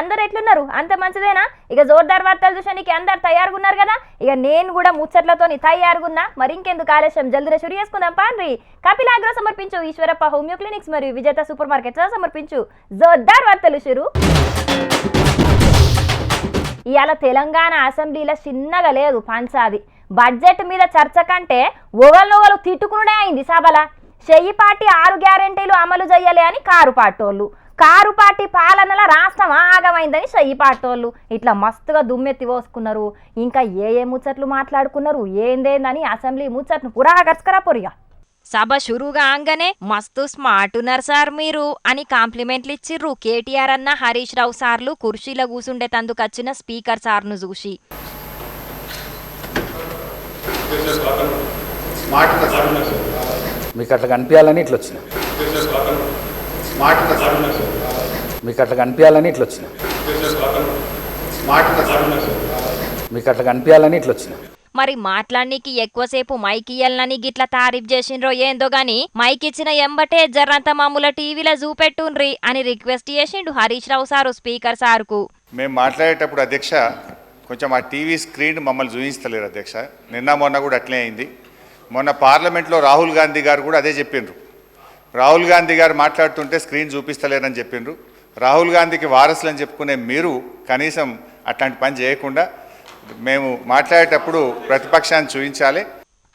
అందరు ఎట్లున్నారు? అంత మంచిదేనా? ఇక జోర్దార్ వార్తలు చూసానికి అందరు తయారుగా ఉన్నారు కదా? ఇక నేను కూడా ముచ్చట్లతోని తయారుగున్నా. మరి ఇంకెందుకు ఆలస్యం? జల్దిన షురు చేసుకుందాం. పాండ్రి. కపిల్ ఆగ్రో సమర్పించు. ఈశ్వరప్ప హోమియో క్లినిక్స్ మరియు విజేత సూపర్ మార్కెట్స్ సమర్పించు. జోర్దార్ వార్తలు షురు. ఇవాళ తెలంగాణ అసెంబ్లీలో చిన్నగా లేదు పంచాది. బడ్జెట్ మీద చర్చ కంటే ఒకరినొకరు తిట్టుకునుడే అయింది సభల. చెయ్యి పార్టీ ఆరు గ్యారెంటీలు అమలు చేయలే అని కారు పాటోళ్ళు. కారు పార్టీ పాలనల రాష్ట్రం ఆగమైందని చెయ్యి పాటోళ్ళు. ఇట్లా మస్తుగా దుమ్మెత్తి పోసుకున్నారు. ఇంకా ఏ ఏ ముచ్చట్లు మాట్లాడుకున్నారు? ఏందేందని అసెంబ్లీ ముచ్చట్ను పురా గర్చకరా పొరిగా. సభ షురుగా అంగనే మస్తు స్మార్ట్ ఉన్నారు సార్ మీరు అని కాంప్లిమెంట్లు ఇచ్చిర్రు కేటీఆర్ అన్న హరీష్ రావు సార్లు కుర్చీలో కూసుండే తందుకొచ్చిన స్పీకర్ సార్ను చూసి. మీకు అట్లా కనిపించాలని ఇట్లా వచ్చిన మీకు అట్లా కనిపించాలని ఇట్లా వచ్చిన? మీకు అట్లా కనిపించాలని ఇట్లా వచ్చిన? మరి మాట్లాడనీకి ఎక్కువసేపు మైక్ ఇయ్యాలని గిట్ల తారీఫ్ చేసిండ్రో ఏందో గాని మైక్ ఇచ్చిన ఎంబటే జర్రంత మామూల టీవీలో చూపెట్టుండ్రి అని రిక్వెస్ట్ చేసిండు హరీష్ రావు సారు స్పీకర్ సార్కు. మేము మాట్లాడేటప్పుడు అధ్యక్ష కొంచెం ఆ టీవీ స్క్రీన్ మమ్మల్ని చూపిస్తలేరు అధ్యక్ష. నిన్న మొన్న కూడా అట్లే అయింది. మొన్న పార్లమెంట్లో రాహుల్ గాంధీ గారు కూడా అదే చెప్పిండ్రు. రాహుల్ గాంధీ గారు మాట్లాడుతుంటే స్క్రీన్ చూపిస్తలేరని చెప్పిండ్రు. రాహుల్ గాంధీకి వారసులు అని చెప్పుకునే మీరు కనీసం అట్లాంటి పని చేయకుండా మేము మాట్లాడేటప్పుడు ప్రతిపక్షాన్ని చూపించాలి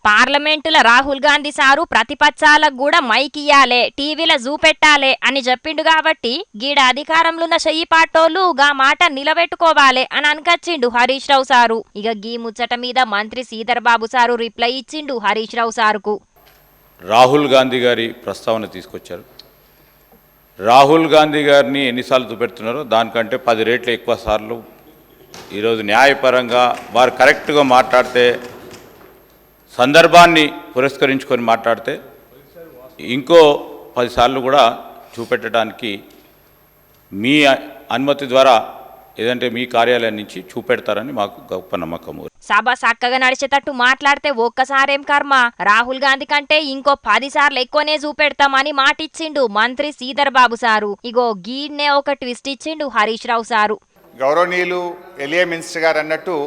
పార్లమెంటుల రాహుల్ గాంధీ సారు ప్రతిపక్షాలకు కూడా మైక్ ఇయ్యాలే టీవీలో చూపెట్టాలే అని చెప్పిండు కాబట్టి గీడ అధికారంలో ఉన్న చెయ్యి పాటోళ్ళు గా మాట నిలబెట్టుకోవాలే అని అనకచ్చిండు హరీష్ రావు సారు. ఇక గీ ముచ్చట మీద మంత్రి శ్రీధర్ బాబు సారు రిప్లై ఇచ్చిండు హరీష్ రావు సారుకు. రాహుల్ గాంధీ గారి ప్రస్తావన తీసుకొచ్చారు. రాహుల్ గాంధీ గారిని ఎన్నిసార్లు చూపెడుతున్నారో దానికంటే పది రేట్లు ఎక్కువ సార్లు ఈరోజు న్యాయపరంగా వారు కరెక్ట్గా మాట్లాడితే సందర్భాన్ని పురస్కరించుకొని మాట్లాడితే ఇంకో పదిసార్లు కూడా చూపెట్టడానికి మీ అనుమతి ద్వారా ఏదంటే మీ కార్యాలయం నుంచి చూపెడతారని మాకు గొప్ప నమ్మకం సభ చక్కగా నడిచేటట్టు మాట్లాడితే ఒక్కసారేం కర్మ? రాహుల్ గాంధీ కంటే ఇంకో పది సార్లు ఎక్కువనే చూపెడతామని మాటిచ్చిండు మంత్రి శ్రీధర్ బాబు సారు. ఇగో గీడ్నే ఒక ట్విస్ట్ ఇచ్చిండు హరీష్ రావు సారు. గౌరవనీయులు ఎలియా మినిస్టర్ గారు అన్నట్టు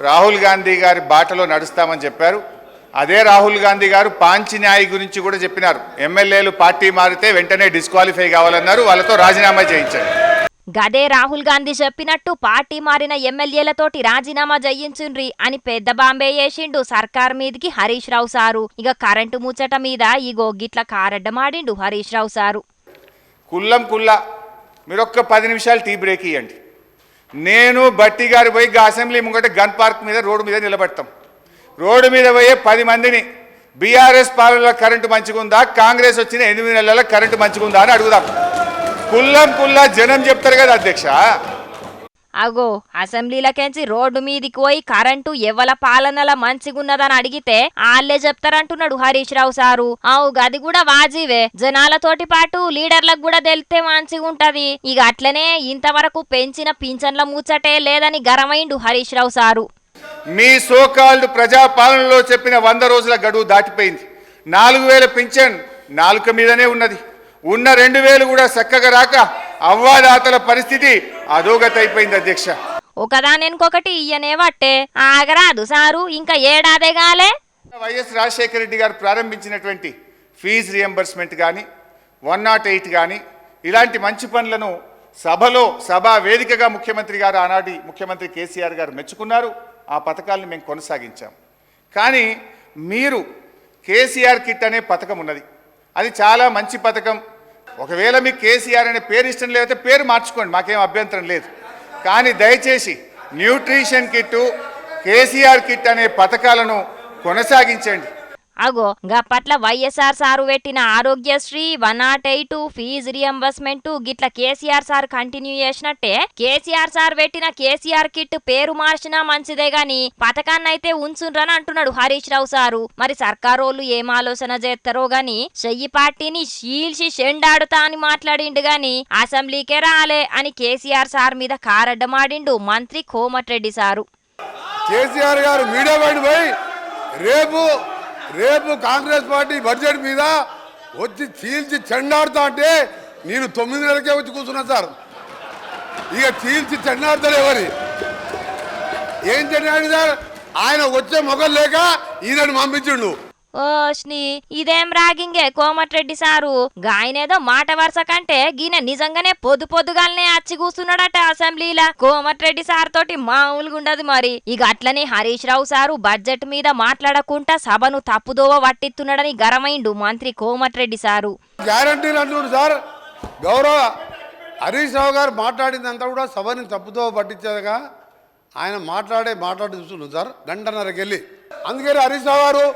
రాహుల్ గాంధీ గారి బాటలో నడుస్తామని చెప్పారు. అదే రాహుల్ గాంధీ గారు పాంచి గురించి కూడా చెప్పినారు. ఎమ్మెల్యేలు పార్టీ మారితే వెంటనే డిస్క్వాలిఫై కావాలన్నారు. వాళ్ళతో రాజీనామా చేయించారు గదే రాహుల్ గాంధీ చెప్పినట్టు పార్టీ మారిన ఎమ్మెల్యేలతోటి రాజీనామా చేయించుండ్రి అని పెద్ద బాంబే చేసిండు సర్కార్ మీదికి హరీష్ రావు సారు. ఇక కరెంటు ముచ్చట మీద ఇగో గిట్ల కారడ్డమాడిండు హరీష్ రావు సారు. కుల్లం కుల్ల మీరు ఒక్క పది నిమిషాలు టీ బ్రేక్ ఇవ్వండి నేను బట్టి గారు పోయి అసెంబ్లీ ముంగట గన్ పార్క్ మీద రోడ్డు మీద నిలబెడతాం. రోడ్డు మీద పోయే పది మందిని బీఆర్ఎస్ పాలనలో కరెంటు మంచిగుందా కాంగ్రెస్ వచ్చిన ఎనిమిది నెలల కరెంటు మంచిగుందా అని అడుగుదాం. కుల్లం కుల్లా జనం చెప్తారు కదా అధ్యక్ష. అగో అసెంబ్లీలకెంచి రోడ్డు మీదికి పోయి కరెంటు ఎవల పాలనల మంచిగున్నదని అడిగితే ఆళ్ళే చెప్తారంటున్నాడు హరీష్ రావు సారు. అవు గది కూడా వాజీవే. జనాలతోటి పాటు లీడర్లకు కూడా తెలితే మంచిగుంటది. ఇక అట్లనే ఇంతవరకు పెంచిన పింఛన్ల ముచ్చటే లేదని గరమైండు హరీష్ రావు సారు. మీ సోకాల్డ్ ప్రజాపాలనలో చెప్పిన వంద రోజుల గడువు దాటిపోయింది. నాలుగు వేల పింఛన్ నాలుక మీదనే ఉన్నది. ఉన్న రెండు వేలు కూడా చక్కగా రాక అవ్వాదాతల పరిస్థితి అధోగతి అయిపోయింది అధ్యక్ష ఒకదానెనుకొకటి ఇయ్యనే వట్టే. ఆగరాదు సారు ఇంకా ఏడాదే గాలే. వైఎస్ రాజశేఖర రెడ్డి గారు ప్రారంభించినటువంటి ఫీజు రియంబర్స్మెంట్ కానీ వన్ నాట్ ఎయిట్ కానీ ఇలాంటి మంచి పనులను సభలో సభా వేదికగా ముఖ్యమంత్రి గారు ఆనాటి ముఖ్యమంత్రి కేసీఆర్ గారు మెచ్చుకున్నారు. ఆ పథకాలను మేము కొనసాగించాం. కానీ మీరు కేసీఆర్ కిట్ అనే పథకం ఉన్నది. అది చాలా మంచి పథకం. ఒకవేళ మీకు కేసీఆర్ అనే పేరు ఇష్టం లేకపోతే పేరు మార్చుకోండి మాకేం అభ్యంతరం లేదు. కానీ దయచేసి న్యూట్రిషన్ కిట్టు కేసీఆర్ కిట్ అనే పథకాలను కొనసాగించండి. అగో గప్పట్ల వైఎస్ఆర్ సారు పెట్టిన Aarogyasri one not eight fee reimbursement గిట్ల కేసీఆర్ సార్ కంటిన్యూ చేసినట్టే కేసీఆర్ సార్ పెట్టిన కేసీఆర్ కిట్ పేరు మార్చినా మంచిదే గాని పథకాన్ని అయితే ఉంచుండ్రని అంటున్నాడు హరీష్ రావు సారు. మరి సర్కారోళ్ళు ఏం ఆలోచన చేస్తారో గాని చెయ్యి పార్టీని షీల్చి షెండాడుతా అని మాట్లాడిండు గాని అసెంబ్లీకే రాలే అని కేసీఆర్ సార్ మీద కారడ్డమాడిండు మంత్రి కోమటిరెడ్డి సారు. కేసీఆర్ గారు మీడియా రేపు రేపు కాంగ్రెస్ పార్టీ బడ్జెట్ మీద వచ్చి చీల్చి చెండాడుతా అంటే నేను తొమ్మిది నెలలకే వచ్చి కూర్చున్నా సార్. ఇక చీల్చి చెన్నాడుతాడు ఎవరి? ఏం చెన్నాడు సార్? ఆయన వచ్చే మొగలు లేక ఈయనను పంపించిండు. ఓష్ని ఇదేం రాగింగే కోమటిరెడ్డి సారు? గాయనేదో మాట వరుస కంటే గీన నిజంగానే పొద్దు పొద్దుగాలనే అచ్చి కూస్తున్నాడట అసెంబ్లీలా. కోమటిరెడ్డి సార్ తోటి మామూలుగా ఉండదు మరి. ఇక అట్లనే హరీష్ రావు సారు బడ్జెట్ మీద మాట్లాడకుండా సభను తప్పుదోవ పట్టిస్తున్నాడని గరమైండు మంత్రి కోమటిరెడ్డి సారు. గ్యారంటీలు అంటున్నాడు సార్ గౌరవ హరీష్ రావు గారు మాట్లాడిందంతా కూడా సభని తప్పుదోవ పట్టించేదిగా ఆయన మాట్లాడే మాట్లాడి చూస్తున్నాడు సార్ గంటన్నరకెళ్ళి. అందుకని హరీష్ రావు గారు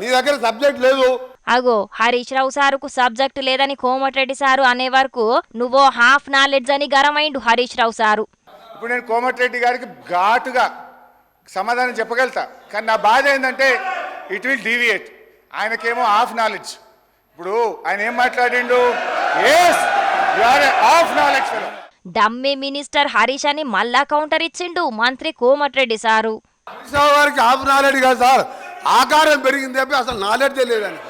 నీ దగ్గర సబ్జెక్ట్ లేదు. అగో హరీష్ రావు సారుకు సబ్జెక్ట్ లేదని కోమటిరెడ్డి సారు అనే వరకు నువ్వో హాఫ్ నాలెడ్జ్ అని గరమైండు హరీష్ రావు సారు. ఇప్పుడు నేను కోమటిరెడ్డి గారికి ఘాటుగా సమాధానం చెప్పగలుగుతా. కానీ నా బాధ ఏంటంటే ఇట్ విల్ డీవియేట్. ఆయనకేమో హాఫ్ నాలెడ్జ్. ఇప్పుడు ఆయన ఏం మాట్లాడిండు? Half knowledge dummy minister Harish అని మళ్ళా కౌంటర్ ఇచ్చిండు మంత్రి కోమటిరెడ్డి సారు. హరీష్ రావు గారికి హాఫ్ నాలెడ్జ్ కాదు సార్. ఆకారం పెరిగింది చెప్పి అసలు నాలెడ్జ్ లేదని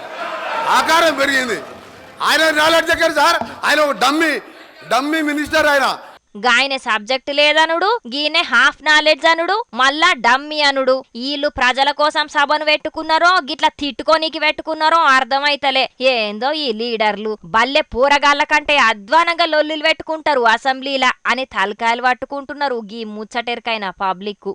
ఆకారం పెరిగింది. ఆయన నాలెడ్జ్ దగ్గర సార్. ఆయన ఒక డమ్మి డమ్మి మినిస్టర్ ఆయన. గాయన సబ్జెక్ట్ లేదనుడు గీనే హాఫ్ నాలెడ్జ్ అనుడు మళ్ళా డమ్మి అనుడు. వీళ్ళు ప్రజల కోసం సభను పెట్టుకున్నారో గిట్ల తిట్టుకోనికి పెట్టుకున్నారో అర్థమైతలే. ఏందో ఈ లీడర్లు. బల్లె పూరగాళ్ళ కంటే అధ్వానంగా లొల్లులు పెట్టుకుంటారు అసెంబ్లీలా అని తలకాయలు పట్టుకుంటున్నారు గీ ముచ్చటెరకైన పబ్లిక్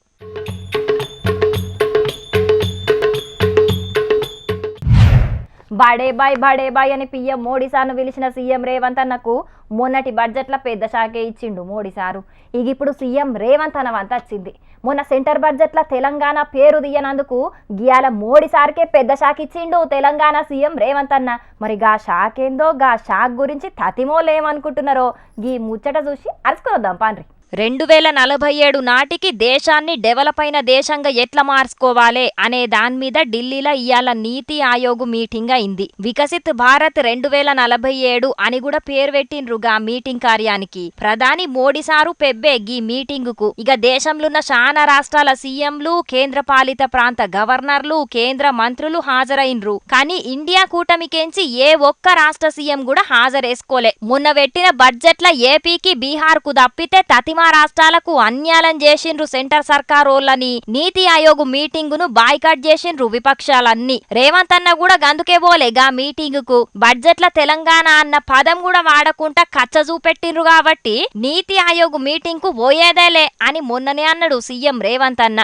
బడే బాయ్ బడే బాయ్ అని పిఎం మోడీ సార్ను పిలిచిన సీఎం రేవంత్ అన్నకు మొన్నటి బడ్జెట్లో పెద్ద షాకే ఇచ్చిండు మోడీ సారు. ఇక ఇప్పుడు సీఎం రేవంత్ అన్న వంత వచ్చింది. మొన్న సెంటర్ బడ్జెట్లో తెలంగాణ పేరు దియనందుకు గియాల మోడీ సార్కే పెద్ద షాక్ ఇచ్చిండు తెలంగాణ సీఎం రేవంత్ అన్న. మరి గా షాక్ ఏందో గా షాక్ గురించి తతిమోలేమనుకుంటున్నారో? గీ ముచ్చట చూసి అరుచుకుని పాండ్రి. రెండు వేల నలభై ఏడు నాటికి దేశాన్ని డెవలప్ అయిన దేశంగా ఎట్లా మార్చుకోవాలే అనే దాని మీద ఢిల్లీలో ఇవాళ నీతి ఆయోగ్ మీటింగ్ అయింది. వికసిత్ భారత్ రెండు వేల నలభై ఏడు అని కూడా పేరు పెట్టినరుగా మీటింగ్ కార్యానికి. ప్రధాని మోడీ సారు పెబ్బే గీ మీటింగ్కు ఇక దేశంలోన్న శానా రాష్ట్రాల సీఎంలు కేంద్ర పాలిత ప్రాంత గవర్నర్లు కేంద్ర మంత్రులు హాజరైండ్రు. కానీ ఇండియా కూటమికేంచి ఏ ఒక్క రాష్ట్ర సీఎం కూడా హాజరేసుకోలే. మొన్న పెట్టిన బడ్జెట్ల ఏపీకి బీహార్కు తప్పితే సీమా రాష్ట్రాలకు అన్యాయం చేసిండ్రు సెంటర్ సర్కారోళ్ళని నీతి ఆయోగ్ మీటింగ్ను బాయ్కాట్ చేసిండ్రు విపక్షాలన్నీ. రేవంత్ అన్న కూడా గందుకే పోలే గా మీటింగ్కు బడ్జెట్ల తెలంగాణ అన్న పదం కూడా వాడకుండా కచ్చ చూపెట్టిండ్రు కాబట్టి నీతి ఆయోగ్ మీటింగ్కు పోయేదేలే అని మొన్ననే అన్నాడు సీఎం రేవంత్ అన్న.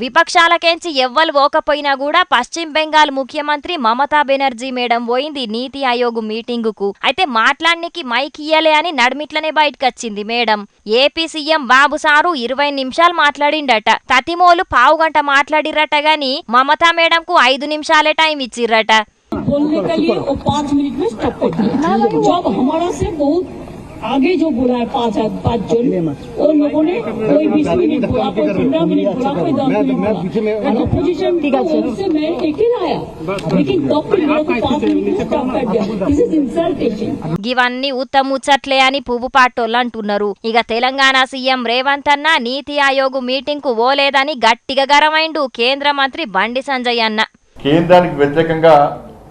విపక్షాలకేంచి ఎవ్వరు పోకపోయినా కూడా పశ్చిమ బెంగాల్ ముఖ్యమంత్రి మమతా బెనర్జీ మేడం పోయింది నీతి ఆయోగ్ మీటింగ్ కు అయితే మాట్లాడనికి మైక్ ఇయ్యలే అని నడిమిట్లనే బయటకొచ్చింది madam AP CM Babu sir ఇరవై నిమిషాలు మాట్లాడిండట తతిమోలు పావు గంట మాట్లాడిరట గాని మమతా మేడం కు ఐదు నిమిషాలే టైం ఇచ్చిర్రట बोलने के लिए वो पाँच मिनट में स्टॉप कर दिया जब हमारा से बहुत आगे जो बोला है पाँच पाँच जन वो लोगों ने कोई बीस मिनट बोला कोई पंद्रह मिनट बोला कोई दस मिनट बोला अपोजिशन से मैं एक ही लाया लेकिन तब भी लोगों को पाँच मिनट में स्टॉप कर दिया दिस इज इंसल्टेशन గివన్నీ ఉత్తముచ్చట్లే అని పువ్వు పాటోళ్ళు అంటున్నారు ఇక తెలంగాణ సీఎం రేవంత్ అన్న నీతి ఆయోగ్ మీటింగ్ కు పోలేదని గట్టిగా గరమైండు కేంద్ర మంత్రి బండి సంజయ్ అన్న కేంద్రానికి వ్యతిరేకంగా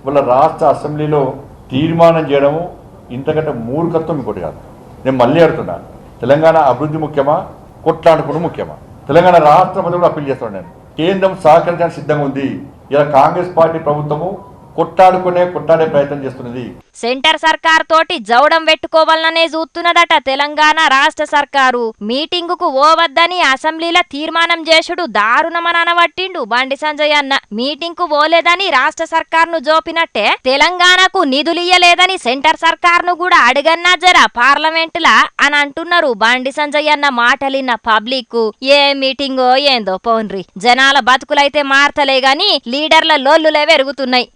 వాళ్ళ రాష్ట్ర అసెంబ్లీలో తీర్మానం చేయడము ఇంతకంటే మూర్ఖత్వం ఇంకోటి కాదు. నేను మళ్ళీ అడుగుతున్నా తెలంగాణ అభివృద్ధి ముఖ్యమా? కొట్లాడుకోవడం ముఖ్యమా? తెలంగాణ రాష్ట్రపతి కూడా అప్పీల్ చేస్తాను నేను. కేంద్రం సహకరించడానికి సిద్ధంగా ఉంది. ఇలా కాంగ్రెస్ పార్టీ ప్రభుత్వము కొట్టాడుకునే కొట్టాడే ప్రయత్నం చేస్తున్నది. సెంటర్ సర్కార్ తోటి జౌడం పెట్టుకోవాలనే చూస్తున్నదట తెలంగాణ రాష్ట్ర సర్కారు. మీటింగ్కు ఓవద్దని అసెంబ్లీలో తీర్మానం చేసుడు దారుణమని అనవట్టిండు బండి సంజయ్ అన్న. మీటింగ్కు పోలేదని రాష్ట్ర సర్కార్ను జోపినట్టే తెలంగాణకు నిధులియ్యలేదని సెంటర్ సర్కార్ను కూడా అడగన్నా జర పార్లమెంటులా అని అంటున్నారు బండి సంజయ్ అన్న మాటలిన్న పబ్లిక్ ఏ మీటింగో ఏందో పోన్రి. జనాల బతుకులైతే మారతలే గాని లీడర్ల లోల్లులే పెరుగుతున్నాయి.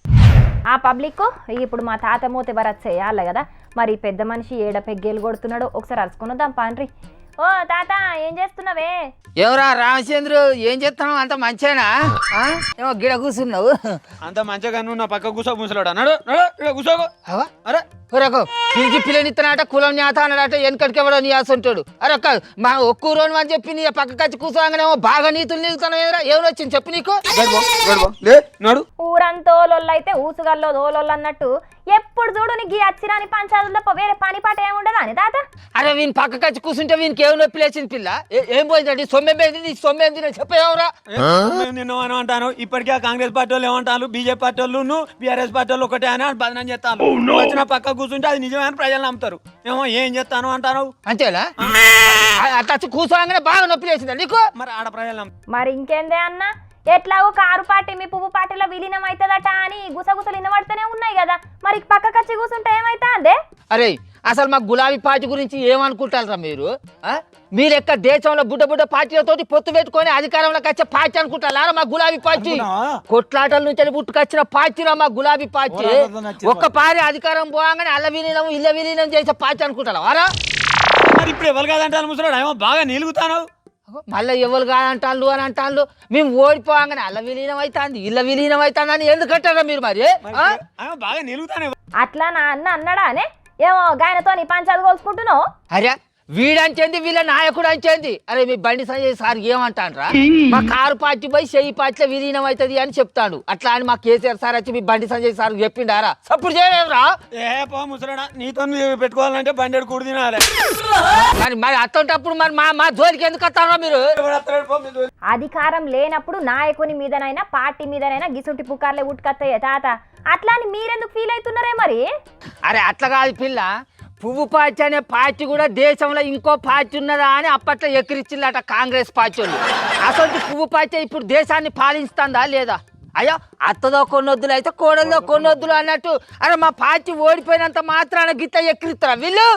ఆ పబ్లిక్ ఇప్పుడు మా తాత మూత భరత్ చేయాలి కదా. మరి పెద్ద మనిషి ఏడ పెగ్గేలు కొడుతున్నాడు ఒకసారి అరుచుకున్నదాం పాండ్రి. ఓ తాత ఏం చేస్తున్నావే? ఎవరా రామచంద్రు? ఏం చేస్తున్నావు? అంత మంచేనా? ఆ? ఏమో గిడ కూర్చున్నావు అంత మంచిగా నువ్వు నా పక్క కూర్చో ముసలాడు అన్నాడు కూర్చోకు? అరే ఒరొక పిలిచి పిల్లనిత్తనాట కులం న్యాత అన్నాడట వెనకటికి ఎవడో నీయాసి ఉంటాడు. అరే ఒక్క మా ఒక్కూరోని అని చెప్పి నీ పక్కకి వచ్చి కూర్చోగానేమో బాగా నీతులు నీకుతాను ఏదరా ఏమొచ్చింది చెప్పు నీకు? ఊరంతా ఓలోళ్ళైతే ఊసుగల్లో దోలోళ్ళు అన్నట్టు ఎప్పుడు చూడు నీకు ఈ అచ్చిరాని పంచాదులు తప్ప వేరే పని పాట ఏముండదా అని తాత? అరే వీని పక్కకి వచ్చి కూర్చుంటే వీనికి ఏం నొప్పి లేచింది పిల్ల? ఏ- పోయిందండి? సొమ్మె పోయింది నీ సొమ్మె ఏంది చెప్పేవరా నిన్న అని అంటాను. ఇప్పటికే కాంగ్రెస్ పార్టీ వాళ్ళు ఏమంటారు? బీజేపీ పార్టీ వాళ్ళు బీఆర్ఎస్ పార్టీ వాళ్ళు ఒకటే అని బదనం చేస్తాను. వచ్చిన పక్క కూర్చుంటే అది నిజమే అని ప్రజలు నమ్ముతారు. ఏమో ఏం చేస్తాను అంటారు అంతేనా? ఆ- అట్లా కూర్చోగానే బాగా నొప్పి లేచిందా నీకు? మరి ఆడ ప్రజలు మరి ఇంకేందే అన్న? ఎట్లాగో కారు పార్టీ మీ పువ్వు పార్టీలో విలీనం అవుతుందట అని గుసగుసలు వినబడుతూనే ఉన్నాయి కదా. మరి పక్కకచ్చి కూర్చుంటే ఏమైతా అందే అరే అసలు మా గులాబీ పార్టీ గురించి ఏమనుకుంటారా మీరు? ఆ? మీరు ఎక్క దేశంలో బుడ్డ బుడ్డ పార్టీలతోటి పొత్తు పెట్టుకొని అధికారంలోకి వచ్చే పార్టీ అనుకుంటారా మా గులాబీ పార్టీ? కొట్లాటల నుంచి పుట్టుకొచ్చిన పార్టీరా మా గులాబీ పార్టీ? ఒక్క పారి అధికారం పోగానే అల్ల విలీనం ఇళ్ళ విలీనం చేసే పార్టీ అనుకుంటారా? వారా? మరి ఇప్పుడు ఎవరు కాదంటారు ముసలాడు? ఏమో బాగా నిలుగుతాను మళ్ళీ ఎవరు కాదంటాళ్ళు అని అంటాళ్ళు మేము ఓడిపోగానే అల్ల విలీనం అవుతుంది ఇళ్ళ విలీనం అవుతుంది అని ఎందుకంటారా మీరు మరి? బాగా నిలుగుతానే అట్లా నా అన్న అన్నాడా అనే? ఏమో గాయనతో నీ పంచాయతీ కోల్చుకుంటున్నావు? అరే వీడంచేంది వీళ్ళ నాయకుడు అంచేంది అరే మీ బండి సంజయ్ సార్ ఏమంటాన్రా మా కారు పార్టీ పోయి చెయ్యి పార్టీలో విలీనం అవుతుంది అని చెప్తాడు. అట్లా అని మా కేసీఆర్ సార్ వచ్చి మీ బండి సంజయ్ సార్ చెప్పిండారా? సప్పుడు చేయలేవురా? ఏ పో ముసలాడా నీతో పెట్టుకోవాలంటే బండి కూడి తినాలి. మరి మరి అట్టేటప్పుడు మరి మా మా జోలికి ఎందుకు వస్తారా మీరు. అధికారం లేనప్పుడు నాయకుని మీదనైనా పార్టీ మీదనైనా గిసుంటి పుకార్లే ఉట్టుకత్తయ్యే తాత. అట్లా అని మీరెందుకు ఫీల్ అవుతున్నారే మరి? అరే అట్లా కాదు పిల్ల. పువ్వు పార్టీ అనే పార్టీ కూడా దేశంలో ఇంకో పార్టీ ఉన్నదా అని అప్పట్లో ఎక్కిరిచ్చిందట కాంగ్రెస్ పార్టీ వాళ్ళు. అసలు పువ్వు పార్టీ ఇప్పుడు దేశాన్ని పాలిస్తుందా లేదా? అయ్యో అత్తదో కొన్నొద్దులు అయితే కోడలదో కొన్నొద్దులు అన్నట్టు. అరే మా పార్టీ ఓడిపోయినంత మాత్రాన గిట్ట ఎక్కిరిస్తారా వీళ్ళు?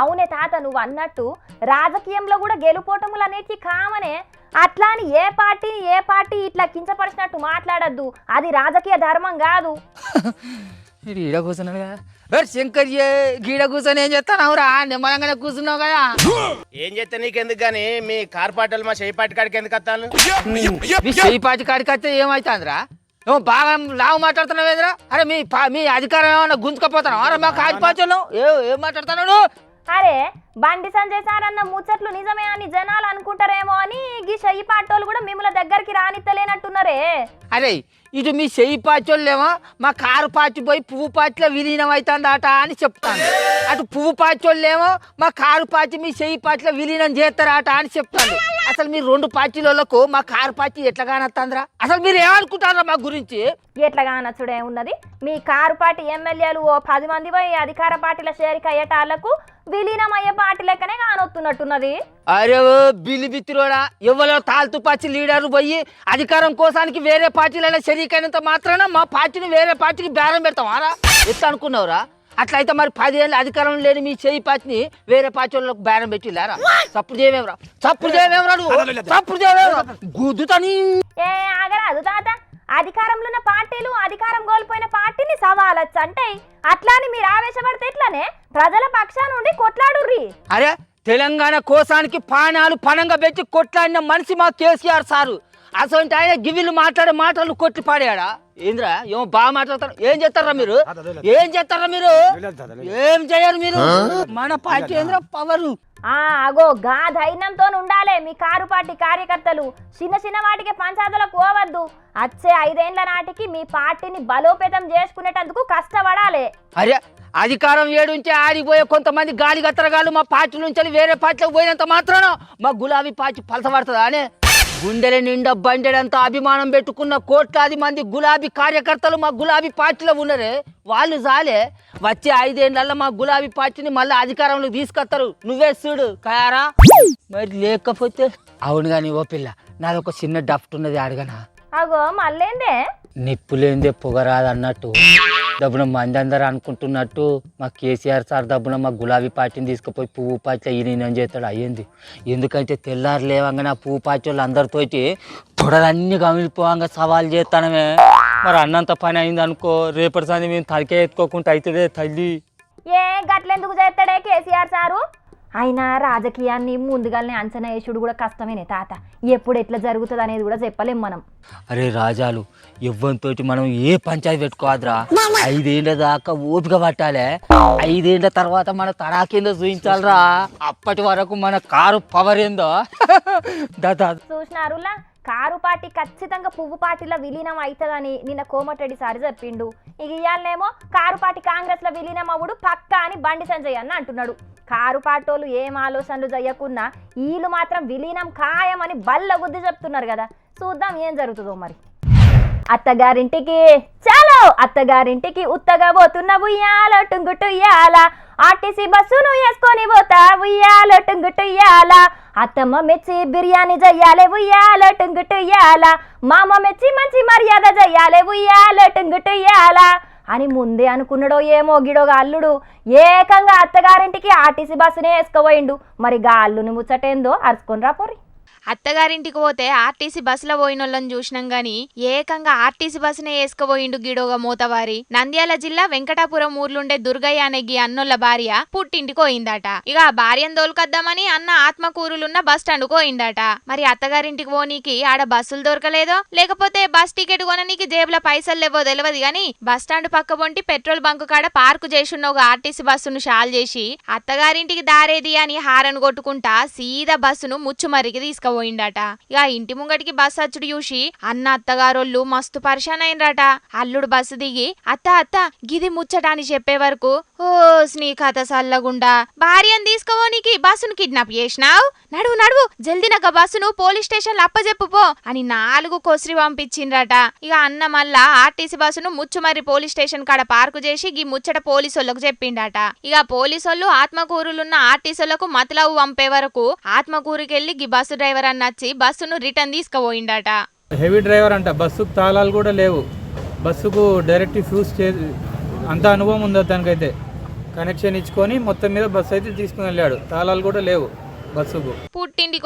అవునే తాత నువ్వు అన్నట్టు రాజకీయంలో కూడా గెలుపోటములు అనేటివి కామనే. అట్లా అని ఏ పార్టీని ఏ పార్టీ ఇట్లా కించపరిచినట్టు మాట్లాడద్దు. అది రాజకీయ ధర్మం కాదు. ఇది ఈడ కూర్చున్నాడు కదా శంకర్ ఏ గీడ కూర్చొని ఏం చేస్తాను రా? నిమ్మలంగానే కూర్చున్నావు కదా. ఏం చేస్తే నీకెందుకు గానీ? మీ కార్ పాటలు మా చేయి పాటి కాడికి ఎందుకు వస్తాను? మీ చెయ్యి పాటి కాడికి వస్తే ఏమవుతుందిరా ఏమో బాగా లావు మాట్లాడుతున్నావు ఏదిరా అరే మీ పా- మీ అధికారం ఏమన్నా గుంజుకపోతున్నావు? అరే మా కాడి పాచలు ఏ ఏం మాట్లాడుతున్నాడు అరే బండి సంజయ్ సార్ అన్న ముచ్చట్లు నిజమే అని జనాలు అనుకుంటారేమో అని గీ చెయ్యి పాటోళ్ళు కూడా మిమ్మల్ని దగ్గరికి రానిత్తలేనట్టున్నారే. అరే ఇటు మీ చెయ్యి పాచోళ్ళేమో మా కారు పాచి పోయి పువ్వు పాచిలో విలీనం అవుతుందట అని చెప్తాను అటు పువ్వు పాచోళ్ళేమో మా కారు పాచి మీ చెయ్యి పాచిలో విలీనం చేస్తారట అని చెప్తాను అసలు మీరు రెండు పార్టీలకు మా కారు పార్టీ ఎట్లా కానొస్తుందిరా అసలు మీరు ఏమనుకుంటారా మా గురించి? ఎట్లాగా నచ్చుడే ఉన్నది? మీ కారు పార్టీ ఎమ్మెల్యేలు ఓ పది మంది పోయి అధికార పార్టీల చేరిక అయ్యేటాళ్ళకు విలీనం అయ్యే పార్టీ లెక్కనే కానొస్తున్నట్టున్నది అరే ఓ బిల్లి బిత్తిరోడా ఎవరో తాల్తు పార్టీ లీడర్ పోయి అధికారం కోసానికి వేరే పార్టీలలో శరీకైనంత మాత్రాన మా పార్టీని వేరే పార్టీకి బేరం పెడతాం ఆరా? ఎట్లా అనుకున్నావురా? అట్లయితే మరి పదేళ్ళు అధికారం లేని మీ చేయి పార్టీని వేరే పార్టీ వాళ్ళకి బేరం పెట్టిల్లారా? చప్పుడు చేయమేమరా చప్పుడు చేయమేమరా నువ్వు? చప్పుడు చేయమేమరా గుద్దుతని. ఏ ఆగరాదు తాత. అధికారంలో ఉన్న పార్టీలు అధికారం కోల్పోయిన పార్టీని సవాలచ్చు అంటే అట్లాని మీరు ఆవేశపడితే ఎట్లానే ప్రజల పక్షాన నుండి కొట్లాడుర్రి. అరే తెలంగాణ కోసానికి పానాలు పణంగా పెట్టి కొట్లాడిన మనిషి మా కేసీఆర్ సారు. అసలు ఆయన గివిలు మాట్లాడే మాటలు కొట్టి పాడాడా? ఏంద్రా? ఏమో బాగా మాట్లాడతారు. ఏం చేస్తారా మీరు? ఏం చేస్తారా మీరు? ఏం చేయరు మీరు? మన పార్టీ ఏంద్రా పవరు? ఆ అగో గా ధైర్యంతో ఉండాలే మీ కారు పార్టీ కార్యకర్తలు. చిన్న చిన్న వాటికి పంచాయతీలకు పోవద్దు. వచ్చే ఐదేండ్ల నాటికి మీ పార్టీని బలోపేతం చేసుకునేటందుకు కష్టపడాలి. అరే అధికారం ఏడుంటే ఆడిపోయే కొంతమంది గాలి గత్తరగాళ్ళు మా పార్టీ నుంచి వేరే పార్టీలకు పోయినంత మాత్రాన మా గులాబీ పార్టీ పలసపడుతుందా అనే? గుండెల నిండా బండెడంతా అభిమానం పెట్టుకున్న కోట్లాది మంది గులాబీ కార్యకర్తలు మా గులాబీ పార్టీలో ఉన్నారే. వాళ్ళు చాలే వచ్చే ఐదేళ్ళలో మా గులాబీ పార్టీని మళ్ళీ అధికారంలో తీసుకొస్తారు నువ్వే చూడు కారా మరి లేకపోతే అవును కానీ ఓ పిల్ల నాది ఒక చిన్న డఫ్ట్ ఉన్నది అడగనా? అగో నిప్పు నిప్పులేందే పొగరాదు అన్నట్టు దబ్బున మంది అందరు అనుకుంటున్నట్టు మా కేసీఆర్ సార్ దబ్బున మా గులాబీ పార్టీని తీసుకుపోయి పువ్వు పార్టీలో ఈయన చేస్తాడు. అయ్యింది. ఎందుకంటే తెల్లారు లేవంగానే ఆ పువ్వు పార్టీ వాళ్ళు అందరితోటి తొడలన్నీ గమిలిపోవంగా సవాల్ చేస్తానమే మరి అన్నంత పని అయింది అనుకో రేపటి సంది మేము తలకే ఎత్తుకోకుండా అవుతుందే తల్లి. ఏ గట్లెందుకు చేస్తాడే కేసీఆర్ సారు? అయినా రాజకీయాన్ని ముందుగానే అంచనా వేసుడు కూడా కష్టమేనే తాత. ఎప్పుడు ఎట్లా జరుగుతుంది అనేది కూడా చెప్పలేం మనం. అరే రాజాలు ఎవ్వరితోటి మనం ఏ పంచాయతీ పెట్టుకోవద్దురా ఐదేళ్ళ దాకా ఓపిక పట్టాలే. ఐదేళ్ళ తర్వాత మన తడాకేందో చూపించాలరా అప్పటి వరకు మన కారు పవర్ ఏందో? చూసినారులా? కారు పార్టీ ఖచ్చితంగా పువ్వు పార్టీలో విలీనం అవుతుందని నిన్న కోమటిరెడ్డి సారి చెప్పిండు. ఇక ఇవాళనేమో కారు పార్టీ కాంగ్రెస్లో విలీనం అవ్వడు పక్కా అని బండి సంజయ్ అన్న అంటున్నాడు. కారు పాటోలు ఏం ఆలోచనలు చేయకున్నా వీళ్ళు మాత్రం విలీనం ఖాయమని బల్ల గుద్ది చెప్తున్నారు కదా. చూద్దాం ఏం జరుగుతుందో మరి. అత్తగారింటికి చాలో అత్తగారింటికి ఉత్తగా పోతున్న ఉయ్యాల టుంగుటుయ్యాల ఆర్టీసీ బస్సును వేసుకొని పోతా ఉయ్యాల టుంగుటుయ్యాల అత్తమ్మ మెచ్చి బిర్యానీ చెయ్యాలే ఉయ్యాల టుంగుటుయ్యాల మామ మెచ్చి మంచి మర్యాద చెయ్యాలే ఉయ్యాల టుంగుటు ఇయ్యాల అని ముందే అనుకున్నాడో ఏమో గిడో అల్లుడు. ఏకంగా అత్తగారింటికి ఆర్టీసీ బస్సునే వేసుకోపోయిండు. మరి గా అల్లుని ముచ్చటేందో అరుచుకొని రాపోరి అత్తగారింటికి పోతే ఆర్టీసీ బస్సులో పోయినోళ్ళని చూసినాం గాని ఏకంగా ఆర్టీసీ బస్సునే వేసుకుపోయిండు గిడోగా మూతవారి. నంద్యాల జిల్లా వెంకటాపురం ఊర్లుండే దుర్గయ్య అనే గీ అన్నోళ్ళ భార్య పుట్టింటికి పోయిందట. ఇక ఆ భార్యను దోలుకొద్దామని అన్న ఆత్మకూరులున్న బస్ స్టాండ్ పోయిందట. మరి అత్తగారింటికి పోనీకి ఆడ బస్సులు దొరకలేదో లేకపోతే బస్ టికెట్ కొననీకి జేబులో పైసలు లేవో తెలియదు గాని బస్ స్టాండ్ పక్క పొంటి పెట్రోల్ బంక్ కాడ పార్కు చేసిన ఒక ఆర్టీసీ బస్సును షాల్ చేసి అత్తగారింటికి దారేది అని హారన్ కొట్టుకుంటా సీదా బస్సును ముచ్చుమరికి పోయిండట. ఇక ఇంటి ముంగటికి బస్సు అచ్చుడు చూసి అన్న అత్తగారోళ్ళు మస్తు పరిశాన్ అయినరట. అల్లుడు బస్సు దిగి అత్త అత్త గిది ముచ్చట అని చెప్పే వరకు ఓ స్నీ కథ సల్లగుండా భార్యను తీసుకోవోనికి బస్సును కిడ్నాప్ చేసినావు? నడువు నడువు జల్దినక బస్సును పోలీస్ స్టేషన్ అప్పజెప్పు పో అని నాలుగు కొసిరి పంపించిండ్రట. ఇక అన్న మళ్ళా ఆర్టీసీ బస్సును ముచ్చుమర్రి పోలీస్ స్టేషన్ కాడ పార్కు చేసి గీ ముచ్చట పోలీసోళ్ళకు చెప్పిండట. ఇక పోలీసోళ్ళు ఆత్మకూరులున్న ఆర్టీసీలకు మతలవు పంపే వరకు ఆత్మకూరుకెళ్ళి గీ బస్సు డ్రైవర్ అన్నచ్చి బస్సును రిటర్న్ తీసుకుపోయిండట. హెవీ డ్రైవర్ అంట. బస్సుకు తాళాలు కూడా లేవు. బస్సుకు డైరెక్ట్ ఫ్యూజ్ చే అంత అనుభవం ఉందో తనకైతే కనెక్షన్ ఇచ్చుకొని మొత్తం మీద బస్సు అయితే తీసుకుని వెళ్ళాడు. తాళాలు కూడా లేవు. బస్సుకు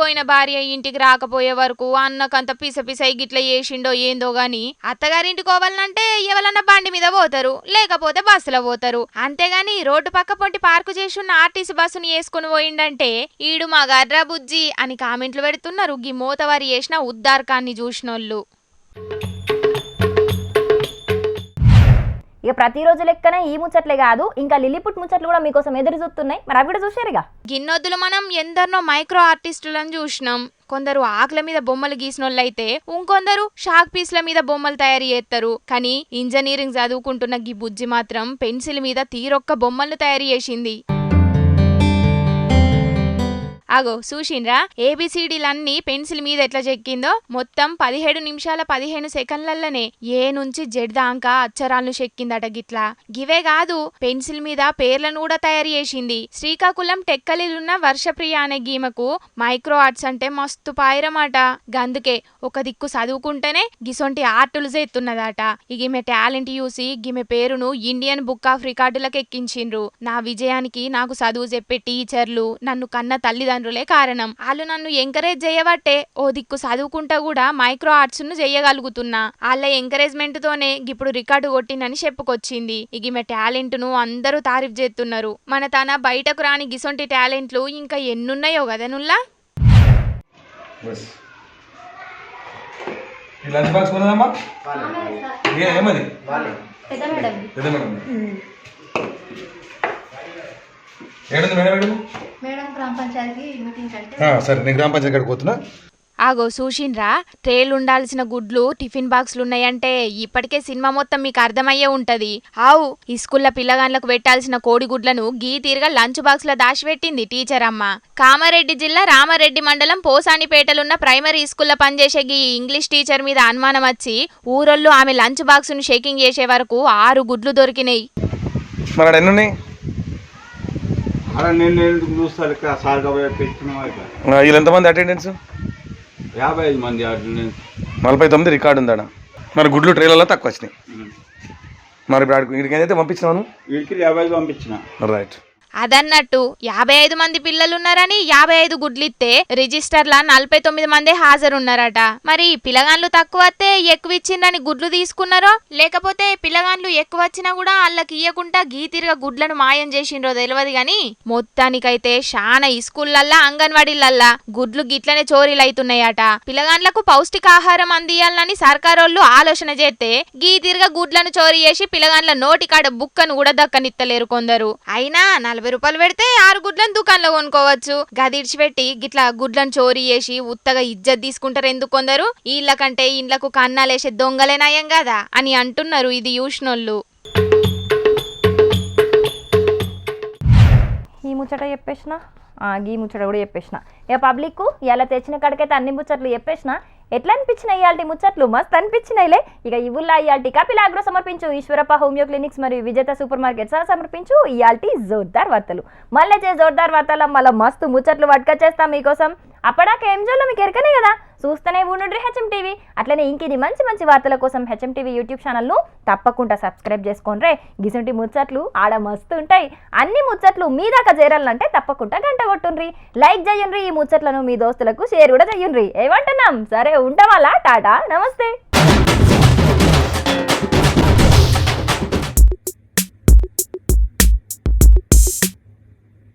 పోయిన భార్య ఇంటికి రాకపోయే వరకు అన్నకంత పిస పిసై గిట్ల చేసిండో ఏందో గాని అత్తగారింటికి పోవాలంటే ఎవరన్నా బండి మీద పోతారు లేకపోతే బస్సులో పోతారు. అంతేగాని రోడ్డు పక్క పొంటి పార్కు చేసిన ఆర్టీసీ బస్సుని వేసుకుని పోయిండంటే ఈడు మా గర్రా బుజ్జి అని కామెంట్లు పెడుతున్నారు గీ మోతవారి చేసిన ఉద్దార్కాన్ని చూసినోళ్ళు. ఇక ప్రతిరోజు లెక్కన ఈ ముచ్చట్లే కాదు ఇంకా లిలిపుట్ ముచ్చట్లు కూడా మీకోసం ఎదురు చూస్తున్నాయి. మరి అవి కూడా చూసారుగా గిన్నొద్దులు మనం ఎందరినో మైక్రో ఆర్టిస్టులను చూసినాం. కొందరు ఆకుల మీద బొమ్మలు గీసినోళ్ళైతే ఇంకొందరు షాక్ పీస్ల మీద బొమ్మలు తయారు చేస్తారు. కానీ ఇంజనీరింగ్ చదువుకుంటున్న గీ బుజ్జి మాత్రం పెన్సిల్ మీద తీరొక్క బొమ్మలు తయారు చేసింది. అగో చూసిండ్రా? ఏబిసిడీలన్నీ పెన్సిల్ మీద ఎట్లా చెక్కిందో? మొత్తం పదిహేడు నిమిషాల పదిహేను సెకండ్లల్లనే. ఏ నుంచి జెడ్ దాకా అక్షరాలను చెక్కిందట గిట్లా. గివే కాదు పెన్సిల్ మీద పేర్లను కూడా తయారు చేసింది. శ్రీకాకుళం టెక్కలిలున్న వర్షప్రియ అనే గీమకు మైక్రో ఆర్ట్స్ అంటే మస్తు పాయరమాట. గందుకే ఒక దిక్కు చదువుకుంటేనే గిసొంటి ఆర్టులు చేస్తున్నదట ఈమె టాలెంట్ చూసి గిమె పేరును ఇండియన్ బుక్ ఆఫ్ రికార్డులకు ఎక్కించిండ్రు నా విజయానికి నాకు చదువు చెప్పే టీచర్లు నన్ను కన్న తల్లిదండ్రులు కారణం. వాళ్ళు నన్ను ఎంకరేజ్ చేయబట్టే ఓ దిక్కు చదువుకుంటా కూడా మైక్రో ఆర్ట్స్ను చేయగలుగుతున్నా వాళ్ళ ఎంకరేజ్మెంట్ తోనే ఇప్పుడు రికార్డు కొట్టినని చెప్పుకొచ్చింది. ఇక ఈమె టాలెంట్ను అందరూ తారీఫ్ చేస్తున్నారు మన తన బయటకు రాని గిసొంటి టాలెంట్లు ఇంకా ఎన్నున్నాయో కదా నుల్లా? లంచ్ బాక్స్ ఉన్నదమ్మా ఏమది? పెద్ద మేడం. ఏడుంది మేడం ఏడు మేడం గ్రామ పంచాయతీ మీటింగ్ సరే నేను గ్రామ పంచాయతీ కాడికి పోతున్నా. ఆగో చూసిండ్రా ట్రేలు ఉండాల్సిన గుడ్లు టిఫిన్ బాక్స్లు ఉన్నాయంటే ఇప్పటికే సినిమా మొత్తం మీకు అర్థమయ్యే ఉంటది. ఆవు ఈ స్కూల్లో పిల్లగాండ్లకు పెట్టాల్సిన కోడిగుడ్లను గీ తీరుగా లంచ్ బాక్స్లో దాచిపెట్టింది టీచర్ అమ్మ. కామారెడ్డి జిల్లా రామారెడ్డి మండలం పోసానిపేటలున్న ప్రైమరీ స్కూల్లో పనిచేసే గీ ఇంగ్లీష్ టీచర్ మీద అనుమానం వచ్చి ఊరోళ్ళు ఆమె లంచ్ బాక్స్ను షేకింగ్ చేసే వరకు ఆరు గుడ్లు దొరికినాయి మరి ఆడ ఎన్ని ఉన్నాయి అలా నేను నేను చూస్తాను ఇక్కడ పెట్టిన వీళ్ళు ఎంతమంది అటెండెన్స్? యాభై ఐదు మంది అటెండెన్స్. నలభై తొమ్మిది రికార్డు ఉందాడ మరి గుడ్లు ట్రైలలో తక్కువ వచ్చినాయి. మరి ఇప్పుడు వీడికి ఏదైతే పంపించినాను వీడికి యాభై ఐదు పంపించిన. రైట్ అదన్నట్టు యాభై ఐదు మంది పిల్లలున్నారని యాభై ఐదు గుడ్లిస్తే రిజిస్టర్ల నలభై తొమ్మిది మంది హాజరున్నారట. మరి పిల్లగాన్లు తక్కువ వస్తే ఎక్కువ ఇచ్చిండ్రని గుడ్లు తీసుకున్నారో? లేకపోతే పిల్లగాన్లు ఎక్కువ వచ్చినా కూడా వాళ్ళకి ఇయ్యకుండా గీతిరిగా గుడ్లను మాయం చేసిండ్రో తెలియదు గాని? మొత్తానికైతే శానా ఇస్కూళ్ళల్లా అంగన్వాడీలల్లా గుడ్లు గిట్లనే చోరీలు అవుతున్నాయట పిల్లగాన్లకు పౌష్టికాహారం అందియాలని సర్కారోళ్ళు ఆలోచన చేస్తే గీతిరిగా గుడ్లను చోరీ చేసి పిల్లగాన్ల నోటికాడ బుక్కను కూడా దక్కనిత్తలేరు కొందరు. అయినా నలభై రూపాయలు పెడితే ఆరు గుడ్లను దుకాణంలో కొనుక్కోవచ్చు. గదిడిచిపెట్టి గిట్లా గుడ్లను చోరీ చేసి ఉత్తగా ఇజ్జత్ తీసుకుంటారు ఎందుకు కొందరు? వీళ్ళ కంటే ఇండ్లకు కన్నాలేసే దొంగలే నయం కదా? అని అంటున్నారు ఇది చూసినోళ్ళు ఈ ముచ్చట చెప్పేసిన? ఈ గీ ముచ్చట కూడా చెప్పేసిన. ఇక పబ్లిక్ ఇలా తెచ్చిన కాడికైతే అన్ని ముచ్చట్లు చెప్పేసిన? ఎట్లా అనిపించినాయి ఇయాల్టి ముచ్చట్లు? మస్త్ అనిపించినాయిలే. ఇక ఇవుల్లా ఇయాల్టి కపిలాగ్రో సమర్పించు ఈశ్వరప్ప హోమియో క్లినిక్స్ మరియు విజేత సూపర్ మార్కెట్ సహా సమర్పించు ఇయాల్టి జోర్దార్ వార్తలు. మళ్ళీ చే జోర్దార్ వార్తల మళ్ళీ మస్తు ముచ్చట్లు పట్టుకొచ్చేస్తాం మీకోసం. అప్పడాక ఏం చేయాలో మీకు ఎరకనే కదా? చూస్తూనే ఉండుండ్రి హెచ్ఎం టీవీ అట్లనే ఇంకిది మంచి మంచి వార్తల కోసం హెచ్ఎం టీవీ యూట్యూబ్ ఛానల్ను తప్పకుండా సబ్స్క్రైబ్ చేసుకోండి రే గిసుంటి ముచ్చట్లు ఆడ మస్తు ఉంటాయి. అన్ని ముచ్చట్లు మీ దాకా చేరాలంటే తప్పకుండా గంట కొట్టుండ్రి. లైక్ చేయండి ఈ ముచ్చట్లను మీ దోస్తులకు షేర్ కూడా చేయండి ఏమంటున్నాం? సరే ఉండవాలా? టాటా నమస్తే.